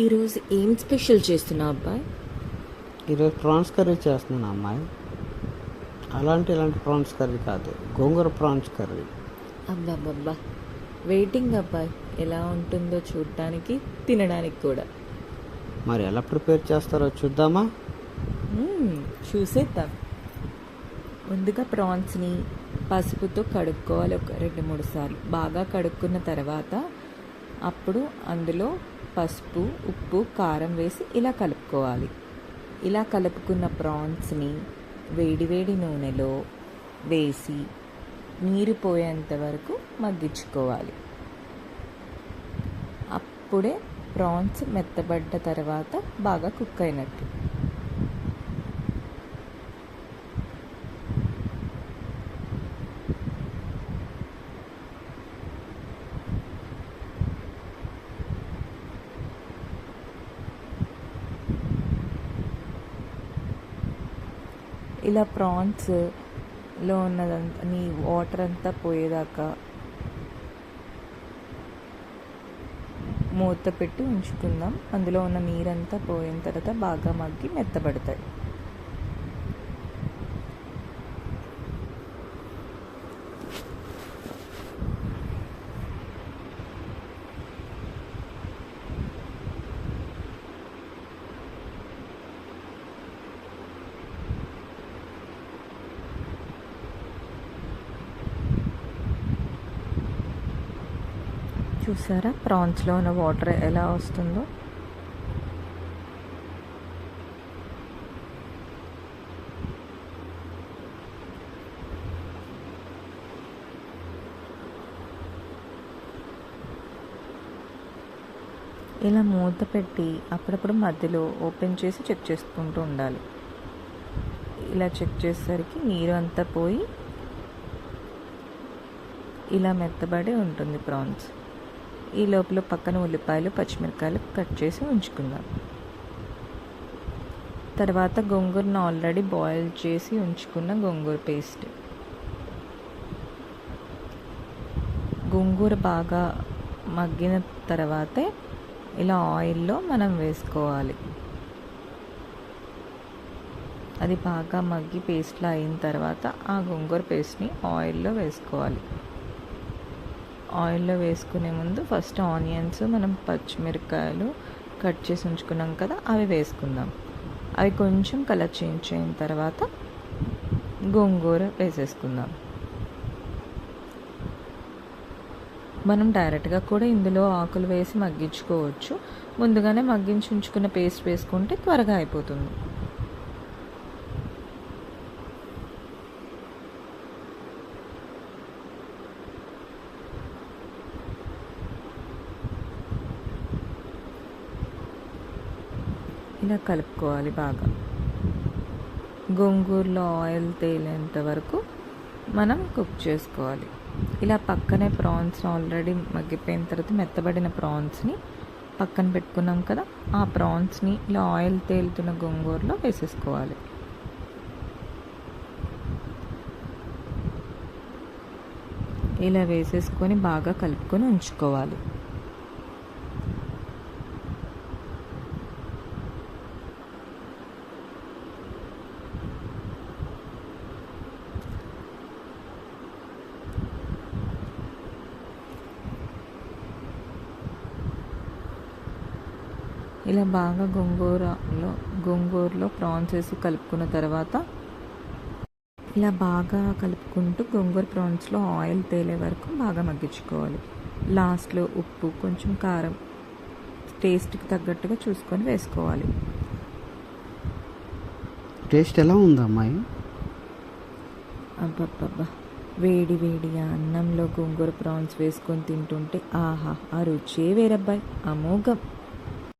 ఈరోజు ఏం స్పెషల్ చేస్తున్నావు అబ్బాయి? ఈరోజు ప్రాన్స్ కర్రీ చేస్తున్నాను అమ్మాయి. అలాంటి ఇలాంటి ప్రాన్స్ కర్రీ కాదు గోంగూర ప్రాన్స్ కర్రీ. అబ్బాబ్బా వెయిటింగ్ అబ్బాయి ఎలా ఉంటుందో చూడటానికి తినడానికి కూడా. మరి ఎలా ప్రిపేర్ చేస్తారో చూద్దామా? చూసేద్దాం. ముందుగా ప్రాన్స్ని పసుపుతో కడుక్కోవాలి ఒక రెండు మూడు సార్లు. బాగా కడుక్కున్న తర్వాత అప్పుడు అందులో పసుపు ఉప్పు కారం వేసి ఇలా కలుపుకోవాలి. ఇలా కలుపుకున్న ప్రాన్స్ని వేడివేడి నూనెలో వేసి నీరు పోయేంత వరకు మగ్గించుకోవాలి. అప్పుడే ప్రాన్స్ మెత్తబడ్డ తర్వాత బాగా కుక్ అయినట్టు. ఇలా ప్రాన్స్లో ఉన్నదంతా నీ వాటర్ అంతా పోయేదాకా మూత పెట్టి ఉంచుకుందాం. అందులో ఉన్న నీరంతా పోయిన తర్వాత బాగా మగ్గి మెత్తబడతాయి. చూసారా? ప్రాన్స్లో ఉన్న వాటర్ ఎలా వస్తుందో. ఇలా మూత పెట్టి అప్పుడప్పుడు మధ్యలో ఓపెన్ చేసి చెక్ చేసుకుంటూ ఉండాలి. ఇలా చెక్ చేసేసరికి నీరు అంతా పోయి ఇలా మెత్తబడి ఉంటుంది ప్రాన్స్. ఈ లోపల పక్కన ఉల్లిపాయలు పచ్చిమిరకాయలు కట్ చేసి ఉంచుకుందాం. తర్వాత గోంగూరను ఆల్రెడీ బాయిల్ చేసి ఉంచుకున్న గోంగూర పేస్ట్. గోంగూర బాగా మగ్గిన తర్వాతే ఇలా ఆయిల్లో మనం వేసుకోవాలి. అది బాగా మగ్గి పేస్ట్లో అయిన తర్వాత ఆ గోంగూర పేస్ట్ని ఆయిల్లో వేసుకోవాలి. ఆయిల్లో వేసుకునే ముందు ఫస్ట్ ఆనియన్స్ మనం పచ్చిమిరపకాయలు కట్ చేసి ఉంచుకున్నాం కదా అవి వేసుకుందాం. అవి కొంచెం కలర్ చేంజ్ అయిన తర్వాత గోంగూర వేసేసుకుందాం. మనం డైరెక్ట్గా కూడా ఇందులో ఆకులు వేసి మగ్గించుకోవచ్చు. ముందుగానే మగ్గించి ఉంచుకున్న పేస్ట్ వేసుకుంటే త్వరగా అయిపోతుంది. ఇలా కలుపుకోవాలి బాగా. గోంగూరలో ఆయిల్ తేలేంత వరకు మనం కుక్ చేసుకోవాలి. ఇలా పక్కనే ప్రాన్స్ ఆల్రెడీ మగ్గిపోయిన తర్వాత మెత్తబడిన ప్రాన్స్ని పక్కన పెట్టుకున్నాం కదా ఆ ప్రాన్స్ని ఇలా ఆయిల్ తేలుతున్న గోంగూరలో వేసేసుకోవాలి. ఇలా వేసేసుకొని బాగా కలుపుకొని ఉంచుకోవాలి. ఇలా బాగా గోంగూరలో గోంగూరలో ప్రాన్స్ వేసి కలుపుకున్న తర్వాత ఇలా బాగా కలుపుకుంటూ గోంగూర ప్రాన్స్లో ఆయిల్ తేలే వరకు బాగా మగ్గించుకోవాలి. లాస్ట్లో ఉప్పు కొంచెం కారం టేస్ట్కి తగ్గట్టుగా చూసుకొని వేసుకోవాలి. టేస్ట్ ఎలా ఉంది అమ్మాయి? అబ్బబ్బబ్బా! వేడి వేడిగా అన్నంలో గోంగూర ప్రాన్స్ వేసుకొని తింటుంటే ఆహా! ఆ రుచే వేరబ్బాయి! అమోఘం!